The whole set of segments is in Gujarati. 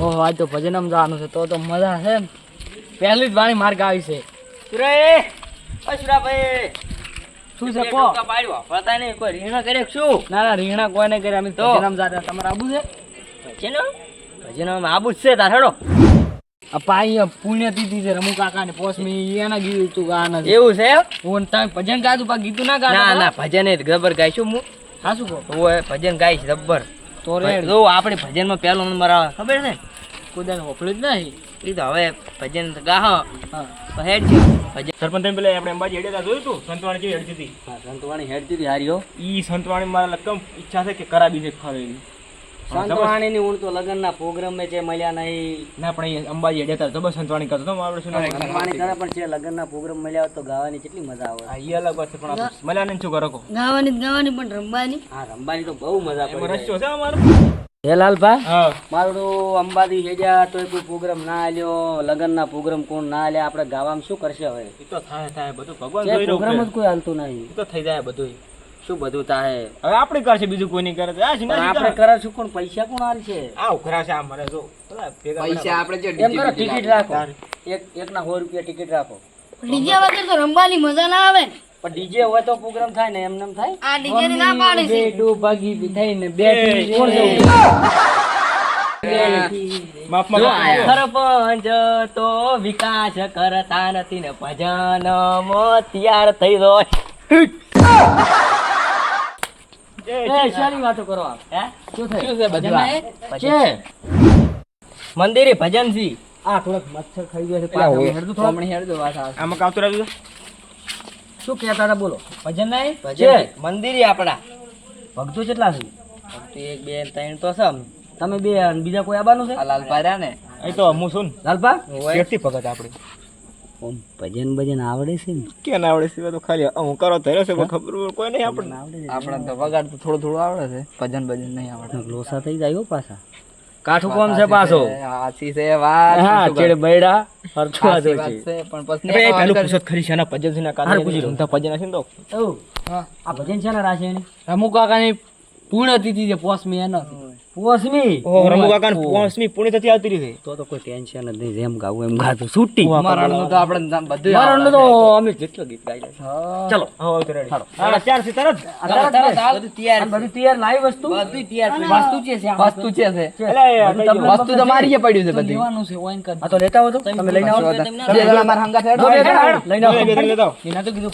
ઓહો આજ તો ભજનમ જવાનું છે તો તો મજા છે ને પહેલી જ વાણી માર્ગ આવી છે. સુરે ઓ સુરાભાઈ. શું છે કો? પાડ્યો. પતા નહીં કોઈ રીણો કરે શું? ના ના રીંગણા કોઈ નહીં કરે અમે તો? ભજનમ જાતા. તમારે આબુ છે? જેનો ભજનમ આબુ છે તાર હેડો. પાઈ પુણ્ય તીથી છે રમુ કાકા ને પોસમી એના ગીત તું ગાના એવું છે હું તમે ભજન ગાતું પા ગીતું ના ના ના ભજન એ ગબર ગાઈશું હું. હા શું કહો? ભજન ગાઈશ જબ્બર. તો આપણે જો આપણે ભજનમાં પહેલો નંબર આવે. ખબર ને કુદાને હોફળ્યું જ નહીં. એ તો હવે ભજન ગાહ. હા. હેડ છે ભજન. સરપંચ તમે પેલા આપણે અંબાજી હેડ્યા જોયું તું? સંતવાણી કેવી હેડતી હતી? સંતવાણી હેડતી હતી હારી હો. ઈ સંતવાણી મારા લગમ ઈચ્છા છે કે કરાવી છે ખરે સંતવાણી ની હું તો લગન ના પ્રોગ્રામ મેં જે મળ્યા નહીં. ના પણ અંબાજી હેડ્યા તો બસ સંતવાણી કરતો તો આપણે શું સંતવાણી કરે પણ છે લગન ના પ્રોગ્રામ મળ્યા તો ગાવાની કેટલી મજા આવે. આ ઈ અલગ વાત છે પણ મળ્યા ને શું કરો કો ગાવાની ગાવાની પણ રમવાની? હા રમવાની તો બહુ મજા પડે રસ્યો છે અમારો. હે. લાલભાઈ મારું અંબાજી હેજા તો કોઈ પ્રોગ્રામ ના આલ્યો. લગન ના પ્રોગ્રામ કોણ ના આલ્યા આપણે ગાવામાં શું કરશે હવે? એ તો થાય થાય બધું ભગવાન જે પ્રોગ્રામ જ કોઈ હાલતું નહીં. તો થઈ જાય બધું શું બધું તાહે? હવે આપણે કરશે બીજું કોઈ નહીં કરે તો આપણે કરે. કરાશું કોણ? પૈસા કોણ આલ છે? આ ઉઘરા છે આ મારે જો. પૈસા આપણે આપણે એમ કરો ટિકિટ રાખો. એક એક ના 100 રૂપિયા ટિકિટ રાખો. ડીજે વગર તો રમવાની મજા ના આવે. પણ ડીજે હોય તો પ્રોગ્રામ થાય ને એમ થાય? આ ડીજે ની ના પાડે છે. બેડું ભાગી બી થઈને બેઠી કોણ જો સરપંચ તો વિકાસ કરતા નથી ને ભજન તૈયાર થઈ રહ્યો એ શાની વાતો કરો આપ? હે? શું થાય? શું છે બધું છે. મંદિરે ભજન છે આ થોડોક મચ્છર ખાઈ ગયો છે વાત આવે આમાં કાવતું રહેજો શું કહેતા હતા બોલો. ભજન નહીં? ભજન મંદિરે આપણા. ભક્તો કેટલા છે? ભક્તિ એક બે ત્રણ તો છે તમે બે બીજા કોઈ આવવાનું છે? આ લાલપા રહ્યા ને એ તો હું શું લાલપા? કેટલી ભગત આપણે? ભજન ભજન આવડે છે ને? કે ના આવડે છે? તો ખાલી હું કરો તો છે પણ ખબર કોઈ નહીં આપણને. આવડે આપણે તો વગાડ તો થોડું થોડું આવડે છે ભજન ભજન નહીં આવડે. લોસા થઈ જાય પાછા. કાઠું કોમ છે પાછો? આછી છે વાત હા ચેડે બૈડા હરછવા તો વાત છે. છે પણ પછી એ પેલું આવડે. ખરી છે એના ભજન છે ને કાઠું પૂછી. રમતા ભજન છે ને તો? ઓ આ ભજન છે ને રાશે રમુ કાકાની પૂર્ણ તિથિ છે પોસમી એનો પોસમી રમુ કાકા પોંચમી પુણે થતી આવતી રહી. તો તો કોઈ ટેન્શન જ નહીં જેમ ગાવું એમ ગાતું. છૂટી. મરણનું તો આપણે બધું મરણનું તો અમે જેટલો ગીત ગાઈ ચલો. હા તો રેડી હા ચાર છે તરત. તરત તરત બધું તૈયાર બધું તૈયાર લાવી વસ્તુ. બધું તૈયાર વસ્તુ છે વસ્તુ છે એટલે વસ્તુ પડ્યું છે બધી. લેવાનું છે ઓઈન કરી. આ તો લેતા આવો તો તમે લઈને આવો બે મારા હંગાથ હેડો. દો બે જણા લઈને આવો બે આવો. એના તો કીધું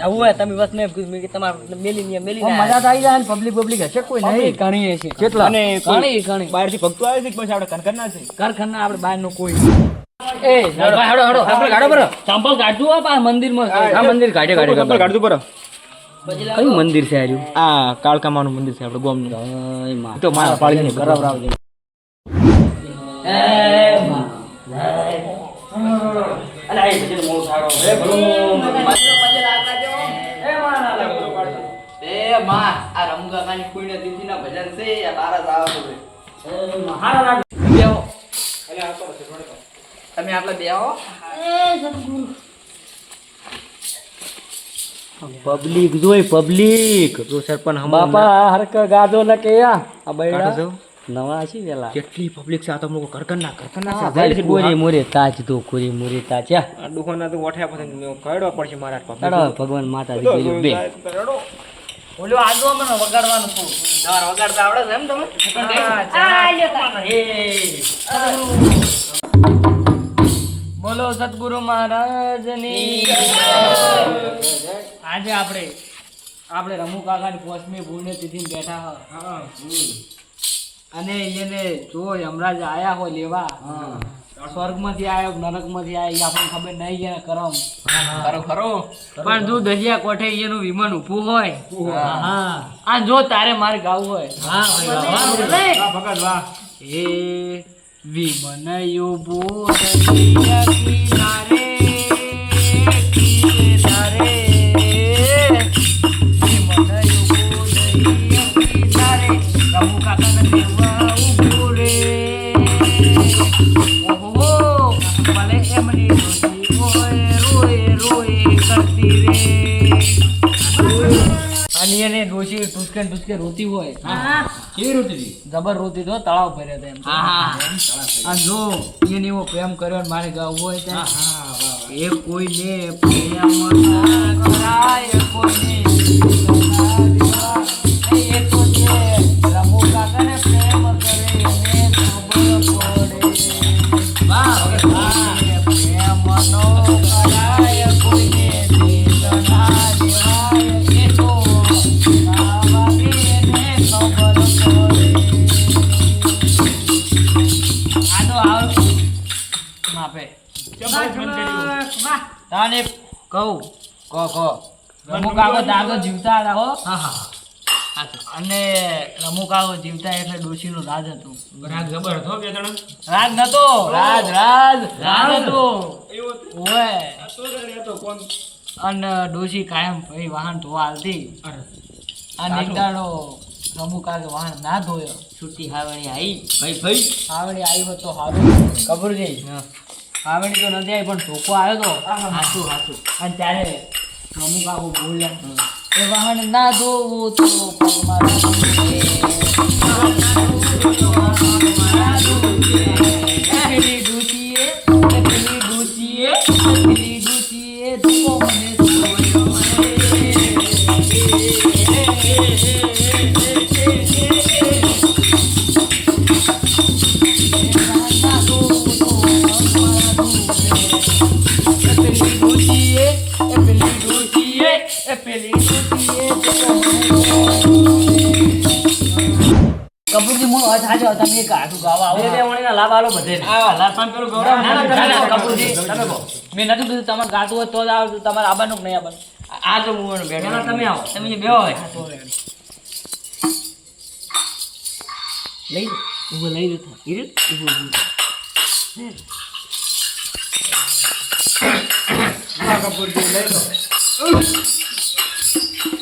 આવું હોય તમે બસ મેં કીધું તમારે મેલી ને મેલી મજા આવી જાય પબ્લિક પબ્લિક હશે કોઈ નહીં. ઘણી હશે કેટલા અને ઘણી ઘણી બહારથી ભક્તો આવે છે પછી આપણે કનકરના છે કારખાના આપણે કોઈ એ હેડો હેડો હેડો આપણે ગાડો પર ચંપલ કાઢતું આ પા મંદિરમાં આ મંદિર કાઢતું પર કયું મંદિર છે આર્યું આ કાળકામાનું મંદિર છે આપણે ગોમનું જય માં તો મારા પાળી કરાવરાવજે એ માં આ ના ભજન છે આ બાર જ બેહો. તમે બેહો. પબ્લિક જોઈ પબ્લિક. તો સરપંચ હમ બાપા હરક ગાજો ન કે આ બૈડા નવા છે વેલા કેટલી પબ્લિક છે આ તો લોકો કરકરના કરકરના છે. ગોરી મોરે તાજ તો કોરી મોરે તાજ આ ડુહોના તો ઓઠ્યા પછી મેં કાઢવા પડશે મારા ભગવાન માતાજી ગયેલું બે. રડો. ઓલો આગો મને વગાડવાનું છું તમારે વગાડતા આવડે છે એમ તમે? બોલો સદગુરુ મહારાજની. આજે આપણે આપણે રમુ કાકાની પોસ્ટમી ભૂલને તિથિ બેઠા હા. અને એને જો હમણાં જ આયા હોય લેવા. સ્વર્ગમાંથી આવ્યો નરકમાંથી આવ્યો આપણને ખબર નહીં એને કરમ. ખરો ખરો? પણ જો દરિયા કોઠે એનું વિમાન ઊભું હોય. આ જો તારે મારે ગાવું હોય. એ વિમન ઊભું દરિયા કિનારે કિનારે. વિમન ઊભું અને એને ડોશી ટુસકે ટુસકે રોતી હોય. કેવી રોતી હતી? જબર રોતી તો તળાવ ભર્યા હતા એમ અને જો એને એવો પ્રેમ કર્યો ને મારે ગાવું હોય ત્યાં હા એ કોઈને પ્રેમ કરાય કોઈને ના. એ તો તાને કહું કહો કહો. રમુ કાકો દાગો જીવતા હતા હો હા હા. અને રમુ કાકો જીવતા એટલે ડોશીનું રાજ હતું. રાજ જબર હતો બે જણ? રાજ નતો. રાજ રાજ રાજ હતો. ઓય અને ડોશી કાયમ ભાઈ વાહન ધોવા હાલતી અને એક દાડો રમુ કાકે વાહન ના ધોયો. છૂટી હાવણી આવી ભાઈ ભાઈ. હાવડી આવી તો તો સારું કબૂરજી આવડી તો નથી આવી પણ ધોકો આવ્યો તો. હાચું હાચું. અને ત્યારે અમુક આવું બોલ્યા. એ વાહન ના ધોવું તો પગમાં કપૂરજી હું અજ હાજો તમે આટું ગાવા આવો. બે વણીના લાભ આલો બધે. આ લાસન પેલું ગૌરવ ના, ના. કપૂરજી તમે કહો મેં નથી કીધું તમારે ગાતું હોય તો જ આવડતું તમારે આબાનું કે નહીં આબાનું? આ તો હું બેઠો. તમે આવો. તમે જે બેહો હોય લઈ લો. ઊભો લઈ લો ઈરે ઊભો ઊભો.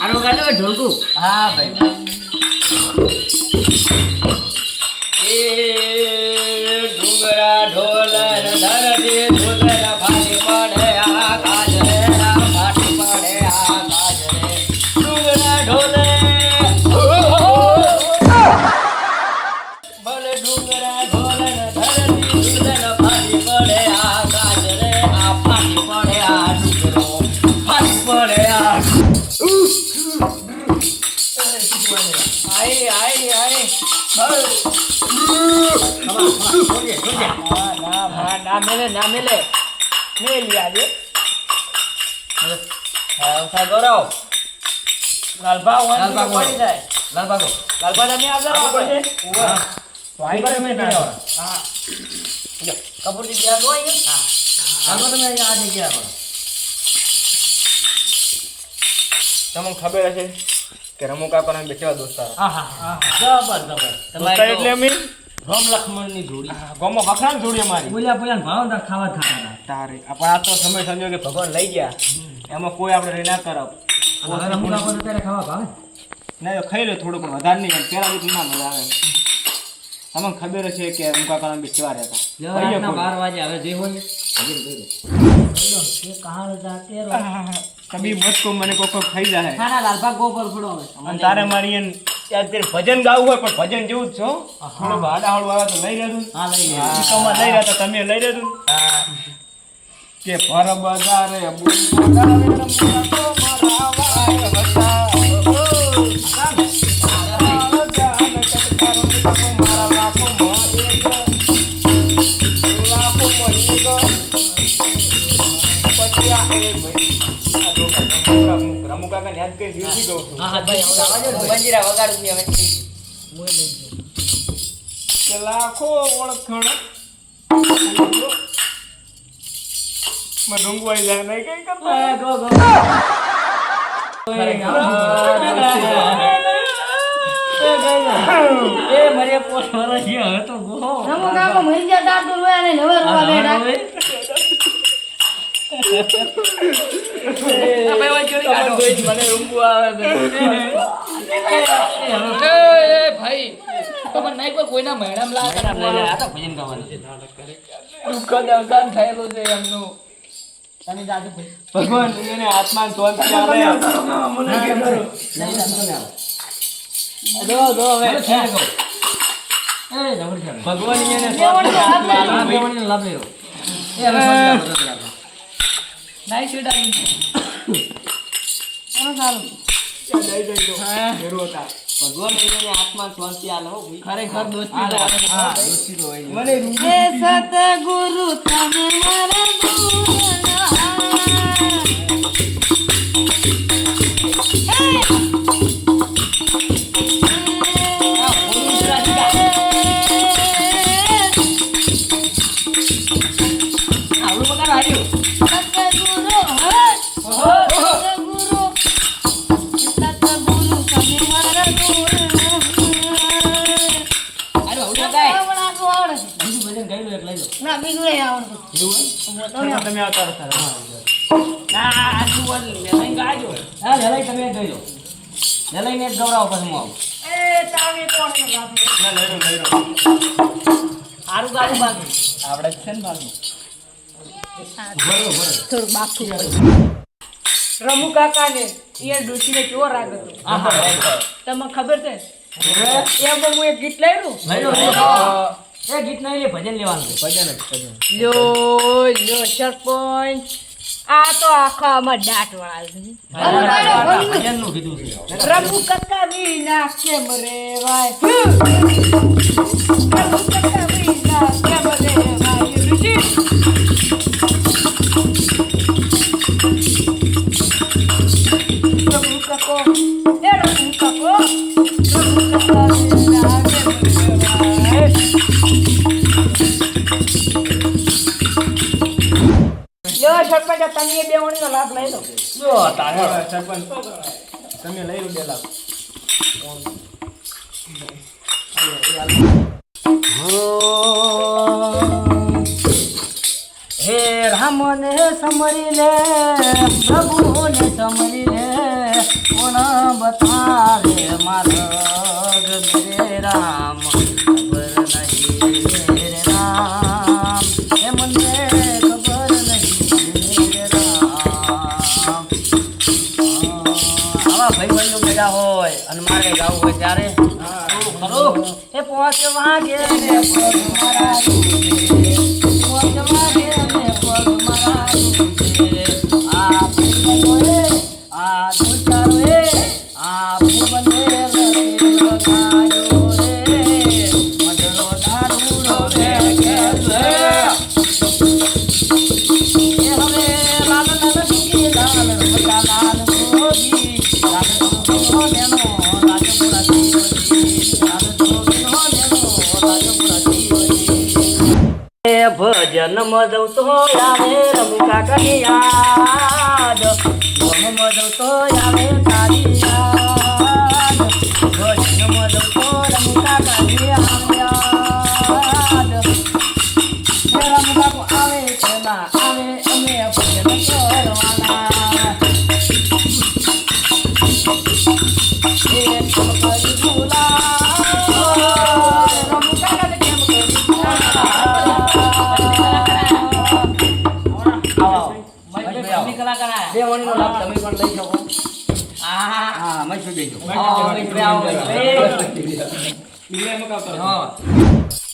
આનો ગાજો ઢોલકું? હા ભાઈ. ઢોલ ધરતી ધુલર ના મેલે ના મેલે મેલી આજે હા ગૌરવ તો લાલભા પડી જાય લાલબાગો લાલભા તમે આવજો આવો આપણે. ભાઈ તમે હા કપૂરજી ગયા તો તમે અહીંયા આ જગ્યા પર તમને ખબર હશે કે રમુકા પર અમે કેવા દોસ્તારો દોસ્તાર એટલે અમે રોમ લક્ષ્મણની જોડી ગોમો વખરાન જોડી અમારી. બોલ્યા બોલ્યા ભાવનદાર ખાવા ખાતા તારે આપણે આ તો સમય સંજોગે ભગવાન લઈ ગયા. એમાં કોઈ આપણે રહી ના કરપ રમુકા પર અત્યારે ખાવા ભાવે ના? ખાઈ લે થોડું પણ વધારે નહીં. પેલા બી ના મજા આવે. તમને ખબર છે કે રમુકા કાળા બી કેવા રહેતા. બાર વાગે હવે જે હોય કહાણ હતા કભી મત કો મને કોકો ખાઈ જાય ખાના લાલભા ગોબર ફોડો હવે તારે મારી એન અત્યારે ભજન ગાવું હોય પણ ભજન જેવું જ છો. થોડો ભાડા હળવા આવે તો લઈ રહેતું હા લઈ રહ્યા તમે લઈ રહ્યા તો તમે લઈ રહેતું કે પરબદારે Yeah. રમુ કાકા પોસ્ટ વાળા હવે. તો ગો. રમો કાકો ગયા દાદુ રોયા ને હવે રોવા બેઠા મને ઊંઘું આવે છે એ ભાઈ તમને નહીં કોઈ કોઈના મહેણામ લાગે આ તો ભજન ગાવાનું દુઃખદ અવસાન થયેલું છે એમનું ભગવાન એને આત્મા શાંતિ આપે દો દો હવે મને છે કહું. એ જબરી છે. ભગવાન લાભ લઈ નાઈ આવી એનો સારું. ભગવાન એને આત્મા શાંતિ આલે ખરેખર દોસ્તી મને સતગુરુ, તમે મારા લેલાઈને પછી. હું આવું. એ તાવે કોણ છે બાપુ? ના, લઈ લો, લઈ લો. સારું ગાડું બાકી આવડે છે ને બાકી થોડું બાકી રમુ કાકા ને એ ડોશીને કેવો રાગ હતો? તમને ખબર છે? એમ પણ હું એક ગીત લાવ્યું લઈ. એ ગીત નહીં લે, ભજન લેવાનું. ભજન લ્યો લ્યો સરપંચ આ તો આખા આમાં દાંત વાળા. છે હા, ભજનનું છે. રમુ કાકા વિના કેમ રેવાય? પ્રભુ કક્કા વિના કેમ રેવાય ઋષિ લાભ લઈ લો. જો, તારે. સરપંચ તમે લઈ લાખ. રામને સમરી લે પ્રભુને સમરી લે કોણ બતાવે મેરે? પોચ વાગે ને. ભજન મજવતો આવે રમુકા કની યાદ ગમ મજવતો આવે તારી યાદ ભજન મજવતો રમુકા કની આવે યાદ હે રમુકા આવે પેલા આવે અમે ભજન કરવાના.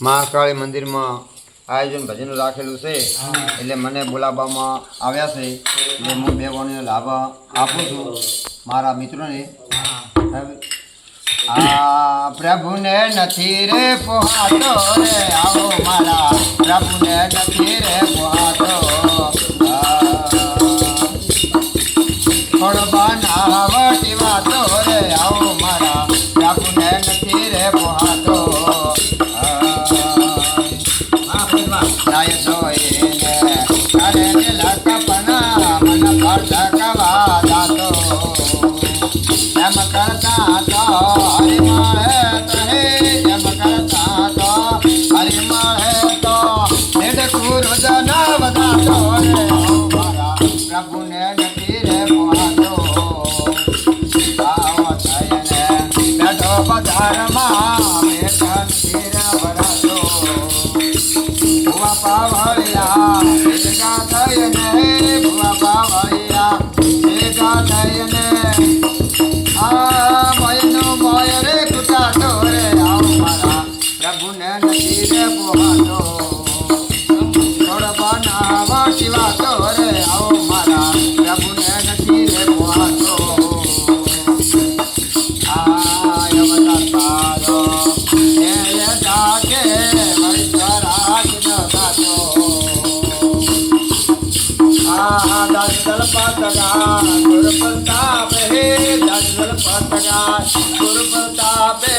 મહાકાળી મંદિરમાં આયોજન ભજન રાખેલું છે. એટલે મને બોલાવવામાં આવ્યા છે. એટલે હું બે વાણીનો લાભ આપું છું. મારા મિત્રોને. આ પ્રભુને નથી રે પોહાતો રે. આવો મારા પ્રભુને નથી રે પાવળિયા ભેગા થઈને ભુવા પાવળિયા ભેગા થઈને દસલ પતગા ગુરુ પ્રતાપે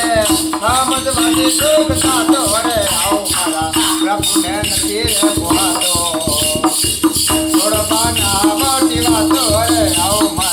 રામદ વાજી સુખ સાતો રે આવો મારા પ્રભુને નથી રે પોહાતો થોડો બાના મોટી વાતો રે આવો મારા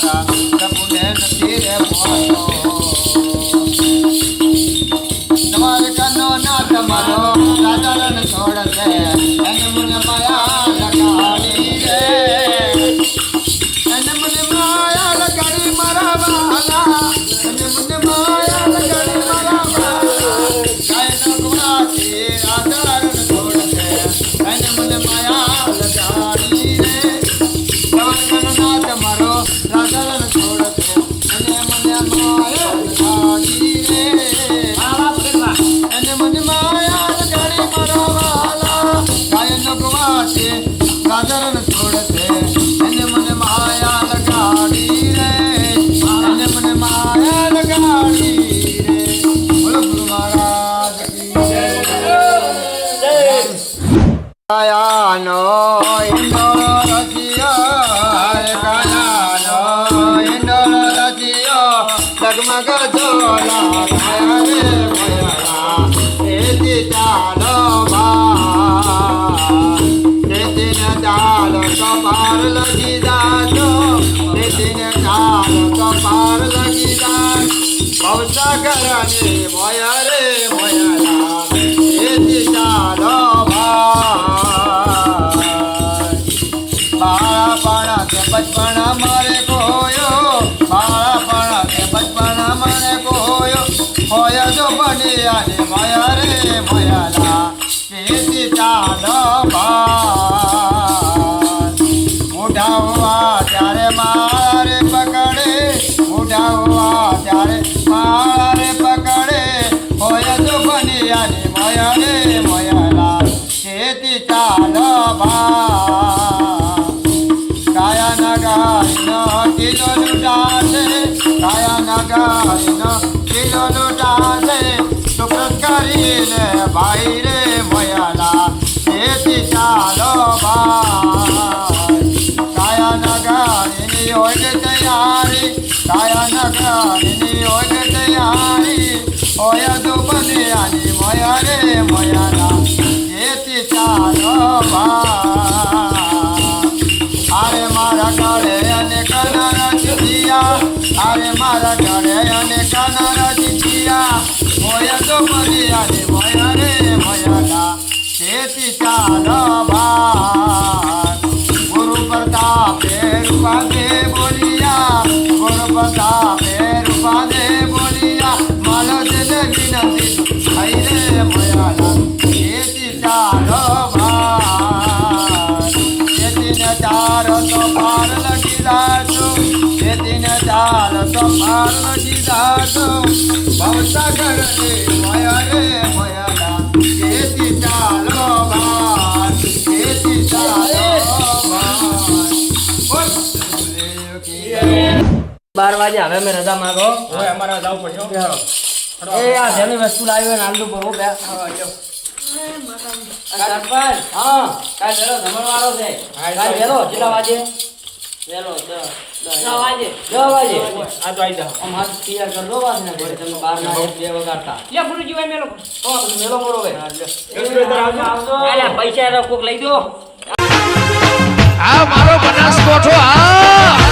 બની અને મોય રે મોયલા એથી ચાલો ભાઈ મોઢા હોવા ત્યારે મારે પકડે મોઢા હોવા ત્યારે મારે પકડે. હોય તો બની અને મોય રે મોયલા ખેતી ચાલો કાયા નગારીનો કિલો લૂટાશે કાયા નગારીનો કિલો લૂટાશે સુપ્રત કરીને ભાઈ રે મોયલા ખેતી ચાલો ભાઈ. કાયા નગારીની હોય તૈયારી કાયા નગારીની હોય તૈયારી. બને આની મોયા રે મોયાલા ખેતી ચાલો ભાઈ. અરે મારા કનર ચિયા અરે મારા ગળે અને કનર ચિયા મોય તો મરી અને મોય રે મોયલા ખેતી ચાલો ભાઈ ગુરુ પ્રતાપે રૂપાદે બોલિયા ખેતીને ચાર તો પાર લગી જાશો ભવસાગર રે મોયા રે મોયાલા ખેતી ચાલો ભાઈ ખેતી ચાલો. બાર વાગે હવે મેં રજા માગો. હવે અમારે જવું પડ્યો એ આ જેની વસ્તુ લાવી હોય ને આલુ પર હું બે સરપંચ હા. કાલ વેલો જમણવારો છે. કાલ વેલો કેટલા વાગે? વેલો દસ વાગે. આ તો આઈ જાઓ. આમ હાથ તૈયાર કરી દો વાસ ને ઘરે તમે બાર ના બે વગાડતા. લે ગુરુજી ભાઈ મેલો તો તમે મેલો કરો હવે. આવજો. અલ્યા પૈસા એ કોક લઈ દો. આ મારો બનાસકોઠો આ